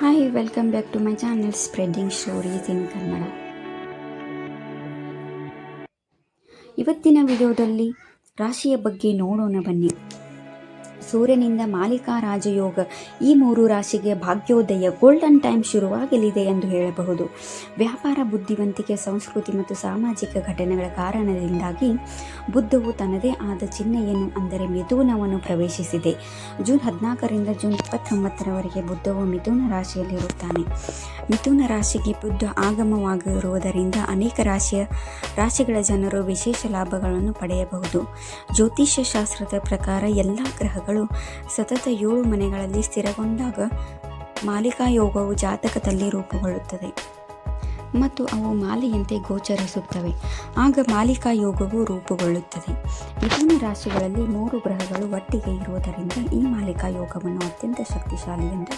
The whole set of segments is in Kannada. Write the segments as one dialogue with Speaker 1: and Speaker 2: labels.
Speaker 1: Hi welcome back to my channel spreading stories in Kannada ಇವತ್ತಿನ ವಿಡಿಯೋದಲ್ಲಿ ರಾಶಿಯ ಬಗ್ಗೆ ನೋಡೋಣ ಬನ್ನಿ. ಸೂರ್ಯನಿಂದ ಮಾಲಿಕಾ ರಾಜಯೋಗ ಈ ಮೂರು ರಾಶಿಗೆ ಭಾಗ್ಯೋದಯ ಗೋಲ್ಡನ್ ಟೈಮ್ ಶುರುವಾಗಲಿದೆ ಎಂದು ಹೇಳಬಹುದು. ವ್ಯಾಪಾರ ಬುದ್ಧಿವಂತಿಕೆ, ಸಂಸ್ಕೃತಿ ಮತ್ತು ಸಾಮಾಜಿಕ ಘಟನೆಗಳ ಕಾರಣದಿಂದಾಗಿ ಬುದ್ಧವು ತನ್ನದೇ ಆದ ಚಿಹ್ನೆಯನ್ನು ಅಂದರೆ ಮಿಥುನವನ್ನು ಪ್ರವೇಶಿಸಿದೆ. ಜೂನ್ ಹದಿನಾಲ್ಕರಿಂದ ಜೂನ್ ಇಪ್ಪತ್ತೊಂಬತ್ತರವರೆಗೆ ಬುದ್ಧವು ಮಿಥುನ ರಾಶಿಯಲ್ಲಿರುತ್ತಾನೆ. ಮಿಥುನ ರಾಶಿಗೆ ಬುದ್ಧ ಆಗಮವಾಗಿರುವುದರಿಂದ ಅನೇಕ ರಾಶಿಯ ರಾಶಿಗಳ ಜನರು ವಿಶೇಷ ಲಾಭಗಳನ್ನು ಪಡೆಯಬಹುದು. ಜ್ಯೋತಿಷ್ಯ ಶಾಸ್ತ್ರದ ಪ್ರಕಾರ ಎಲ್ಲ ಗ್ರಹಗಳು ಸತತ ಏಳು ಮನೆಗಳಲ್ಲಿ ಸ್ಥಿರಗೊಂಡಾಗ ಮಾಲಿಕಾ ಯೋಗವು ಜಾತಕದಲ್ಲಿ ರೂಪುಗೊಳ್ಳುತ್ತದೆ. ಮತ್ತು ಅವು ಮಾಲೆಯಂತೆ ಗೋಚರಿಸುತ್ತವೆ. ಆಗ ಮಾಲಿಕಾ ಯೋಗವು ರೂಪುಗೊಳ್ಳುತ್ತದೆ. ಮಿಥುನ ರಾಶಿಗಳಲ್ಲಿ ಮೂರು ಗ್ರಹಗಳು ಒಟ್ಟಿಗೆ ಇರುವುದರಿಂದ ಈ ಮಾಲಿಕಾ ಯೋಗವನ್ನು ಅತ್ಯಂತ ಶಕ್ತಿಶಾಲಿ ಎಂದು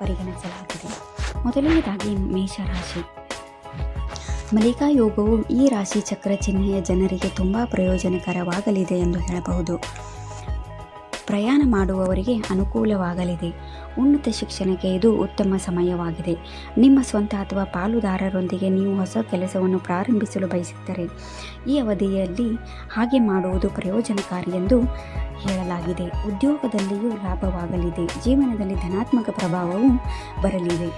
Speaker 1: ಪರಿಗಣಿಸಲಾಗಿದೆ. ಮೊದಲನೇದಾಗಿ ಮೇಷರಾಶಿ. ಮಲಿಕಾ ಯೋಗವು ಈ ರಾಶಿ ಚಕ್ರ ಚಿಹ್ನೆಯ ಜನರಿಗೆ ತುಂಬ ಪ್ರಯೋಜನಕರವಾಗಲಿದೆ ಎಂದು ಹೇಳಬಹುದು. ಪ್ರಯಾಣ ಮಾಡುವವರಿಗೆ ಅನುಕೂಲವಾಗಲಿದೆ. ಉನ್ನತ ಶಿಕ್ಷಣಕ್ಕೆ ಇದು ಉತ್ತಮ ಸಮಯವಾಗಿದೆ. ನಿಮ್ಮ ಸ್ವಂತ ಅಥವಾ ಪಾಲುದಾರರೊಂದಿಗೆ ನೀವು ಹೊಸ ಕೆಲಸವನ್ನು ಪ್ರಾರಂಭಿಸಲು ಬಯಸಿದ್ದರೆ ಈ ಅವಧಿಯಲ್ಲಿ ಹಾಗೆ ಮಾಡುವುದು ಪ್ರಯೋಜನಕಾರಿ ಎಂದು ಹೇಳಲಾಗಿದೆ. ಉದ್ಯೋಗದಲ್ಲಿಯೂ ಲಾಭವಾಗಲಿದೆ. ಜೀವನದಲ್ಲಿ ಧನಾತ್ಮಕ ಪ್ರಭಾವವು ಬರಲಿದೆ.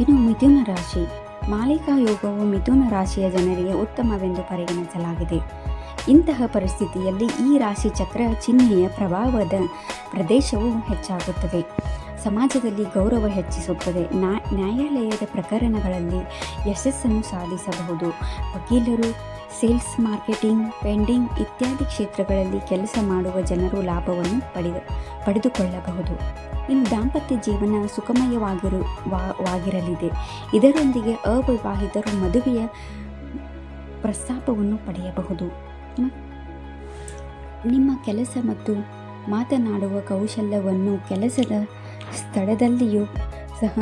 Speaker 1: ಇನ್ನು ಮಿಥುನ ರಾಶಿ. ಮಾಲಿಕಾ ಯೋಗವು ಮಿಥುನ ರಾಶಿಯ ಜನರಿಗೆ ಉತ್ತಮವೆಂದು ಪರಿಗಣಿಸಲಾಗಿದೆ. ಇಂತಹ ಪರಿಸ್ಥಿತಿಯಲ್ಲಿ ಈ ರಾಶಿ ಚಕ್ರ ಚಿಹ್ನೆಯ ಪ್ರಭಾವದ ಪ್ರದೇಶವು ಹೆಚ್ಚಾಗುತ್ತದೆ. ಸಮಾಜದಲ್ಲಿ ಗೌರವ ಹೆಚ್ಚಿಸುತ್ತದೆ. ನ್ಯಾ- ನ್ಯಾಯಾಲಯದ ಪ್ರಕರಣಗಳಲ್ಲಿ ಯಶಸ್ಸನ್ನು ಸಾಧಿಸಬಹುದು. ವಕೀಲರು, ಸೇಲ್ಸ್ ಮಾರ್ಕೆಟಿಂಗ್, ಪೆಂಡಿಂಗ್ ಇತ್ಯಾದಿ ಕ್ಷೇತ್ರಗಳಲ್ಲಿ ಕೆಲಸ ಮಾಡುವ ಜನರು ಲಾಭವನ್ನು ಪಡೆದು, ಪಡೆದುಕೊಳ್ಳಬಹುದು. ಇನ್ನು ದಾಂಪತ್ಯ ಜೀವನ ಸುಖಮಯವಾಗಿರು ವಾಗಿರಲಿದೆ. ಇದರೊಂದಿಗೆ ಅವಿವಾಹಿತರು ಮದುವೆಯ ಪ್ರಸ್ತಾಪವನ್ನು ಪಡೆಯಬಹುದು. ನಿಮ್ಮ ಕೆಲಸ ಮತ್ತು ಮಾತನಾಡುವ ಕೌಶಲ್ಯವನ್ನು ಕೆಲಸದ ಸ್ಥಳದಲ್ಲಿಯೂ ಸಹ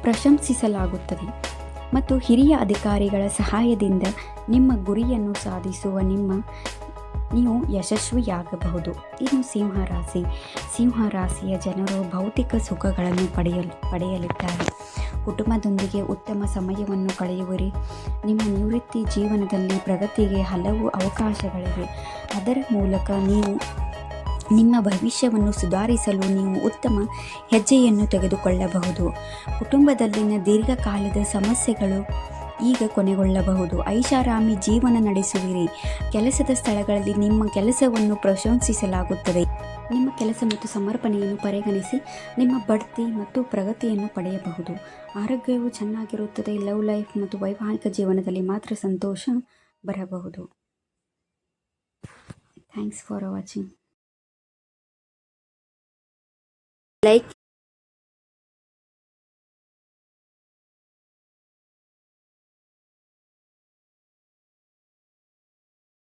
Speaker 1: ಪ್ರಶಂಸಿಸಲಾಗುತ್ತದೆ ಮತ್ತು ಹಿರಿಯ ಅಧಿಕಾರಿಗಳ ಸಹಾಯದಿಂದ ನಿಮ್ಮ ಗುರಿಯನ್ನು ಸಾಧಿಸುವ ನಿಮ್ಮ, ನೀವು ಯಶಸ್ವಿಯಾಗಬಹುದು. ಇನ್ನು ಸಿಂಹ ರಾಶಿ ಸಿಂಹ ರಾಶಿಯ ಜನರು ಭೌತಿಕ ಸುಖಗಳನ್ನು ಪಡೆಯಲು, ಪಡೆಯಲಿದ್ದಾರೆ. ಕುಟುಂಬದೊಂದಿಗೆ ಉತ್ತಮ ಸಮಯವನ್ನು ಕಳೆಯುವಿರಿ. ನಿಮ್ಮ ನಿವೃತ್ತಿ ಜೀವನದಲ್ಲಿ ಪ್ರಗತಿಗೆ ಹಲವು ಅವಕಾಶಗಳಿವೆ. ಅದರ ಮೂಲಕ ನೀವು ನಿಮ್ಮ ಭವಿಷ್ಯವನ್ನು ಸುಧಾರಿಸಲು ನೀವು ಉತ್ತಮ ಹೆಜ್ಜೆಯನ್ನು ತೆಗೆದುಕೊಳ್ಳಬಹುದು. ಕುಟುಂಬದಲ್ಲಿನ ದೀರ್ಘಕಾಲದ ಸಮಸ್ಯೆಗಳು ಈಗ ಕೊನೆಗೊಳ್ಳಬಹುದು. ಐಷಾರಾಮಿ ಜೀವನ ನಡೆಸುವಿರಿ. ಕೆಲಸದ ಸ್ಥಳಗಳಲ್ಲಿ ನಿಮ್ಮ ಕೆಲಸವನ್ನು ಪ್ರಶಂಸಿಸಲಾಗುತ್ತದೆ. ನಿಮ್ಮ ಕೆಲಸ ಮತ್ತು ಸಮರ್ಪಣೆಯನ್ನು ಪರಿಗಣಿಸಿ ನಿಮ್ಮ ಬಡ್ತಿ ಮತ್ತು ಪ್ರಗತಿಯನ್ನು ಪಡೆಯಬಹುದು. ಆರೋಗ್ಯವು ಚೆನ್ನಾಗಿರುತ್ತದೆ, ಲವ್ ಲೈಫ್ ಮತ್ತು ವೈವಾಹಿಕ ಜೀವನದಲ್ಲಿ ಮಾತ್ರ ಸಂತೋಷ ಬರಬಹುದು. Thanks for watching like